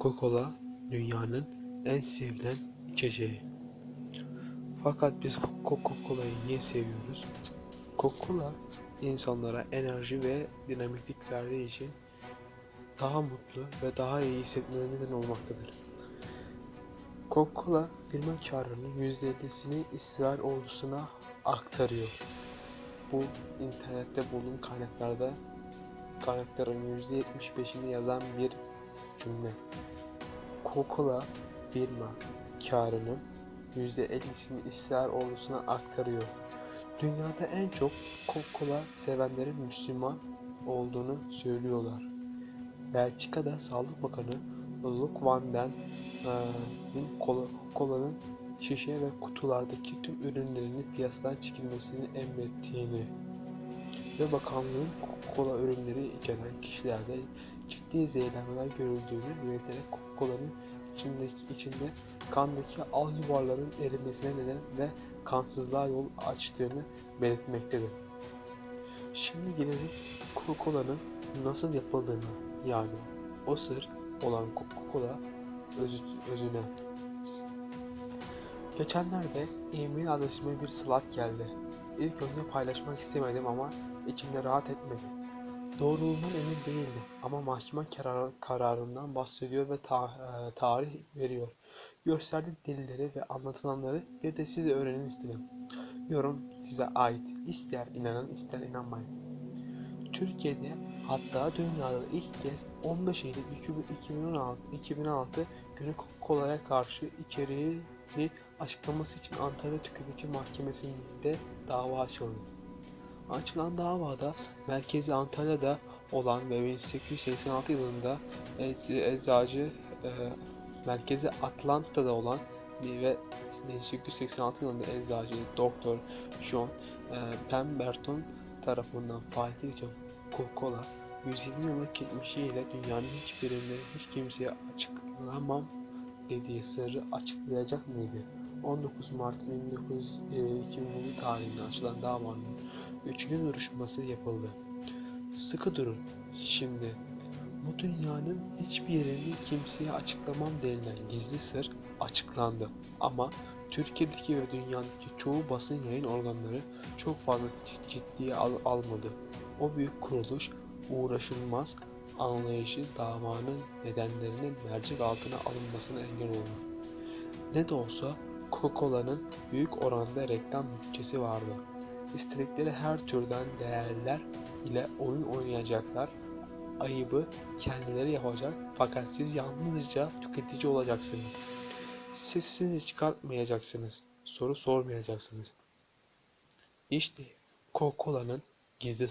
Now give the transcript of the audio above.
Coca-Cola dünyanın en sevilen içeceği. Fakat biz Coca-Cola'yı niye seviyoruz? Coca-Cola insanlara enerji ve dinamiklik verdiği için daha mutlu ve daha iyi hissetmelerine neden olmaktadır. Coca-Cola firma karının %50'sini İsrail ordusuna aktarıyor. Bu internette bulduğum kaynaklarda kaynakların %75'ini yazan bir cümle. Coca-Cola firma karının %50'sini İsrail ordusuna aktarıyor. Dünyada en çok Coca-Cola sevenlerin Müslüman olduğunu söylüyorlar. Belçika'da Sağlık Bakanı Luc van den Coca-Cola'nın şişe ve kutulardaki tüm ürünlerinin piyasadan çekilmesini emrettiğini ve bakanlığın Coca-Cola ürünleri içeren kişilerde ciddi zehirlenmeler görüldüğünü belirterek Coca-Cola'nın içindeki içinde kandaki al yuvarların erimesine neden ve kansızlığa yol açtığını belirtmektedir. Şimdi gelelim Coca-Cola'nın nasıl yapıldığını yani o sır olan Coca-Cola özü, özüne. Geçenlerde e-mail adresime bir slide geldi. İlk önce paylaşmak istemedim ama içimde rahat etmedi. Doğruluğundan emin değildim ama mahkeme karar, kararından bahsediyor ve ta, e, tarih veriyor. Gösterdiği delilleri ve anlatılanları bir de siz öğrenin istedim. Yorum size ait. İster inanın ister inanmayın. Türkiye'de hatta dünyada ilk kez 15 Eylül 2016, 2016 günü Coca-Cola'ya karşı içeriğini açıklaması için Antalya Tüketici Mahkemesi'nde dava açıldı. Açılan davada merkezi Antalya'da olan ve 1886 yılında eczacı e, merkezi Atlanta'da olan ve 1886 yılında eczacı Doktor John e, Pemberton tarafından geçen Coca-Cola 120 yıllık geçmişiyle dünyanın hiçbirinde hiç kimseye açıklamam dediği sırrı açıklayacak mıydı? 19 Mart 19, e, 2007 tarihinde açılan davanın 3. duruşması yapıldı. Sıkı durun. Şimdi bu dünyanın hiçbir yerini kimseye açıklamam denilen gizli sır açıklandı. Ama Türkiye'deki ve dünyadaki çoğu basın yayın organları çok fazla ciddiye al almadı. O büyük kuruluş uğraşılmaz anlayışı davanın nedenlerinin mercek altına alınmasına engel oldu. Ne de olsa Coca-Cola'nın büyük oranda reklam bütçesi vardı. İstedikleri her türden değerler ile oyun oynayacaklar. Ayıbı kendileri yapacak fakat siz yalnızca tüketici olacaksınız. Sesinizi çıkartmayacaksınız. Soru sormayacaksınız. İşte Coca-Cola'nın gizli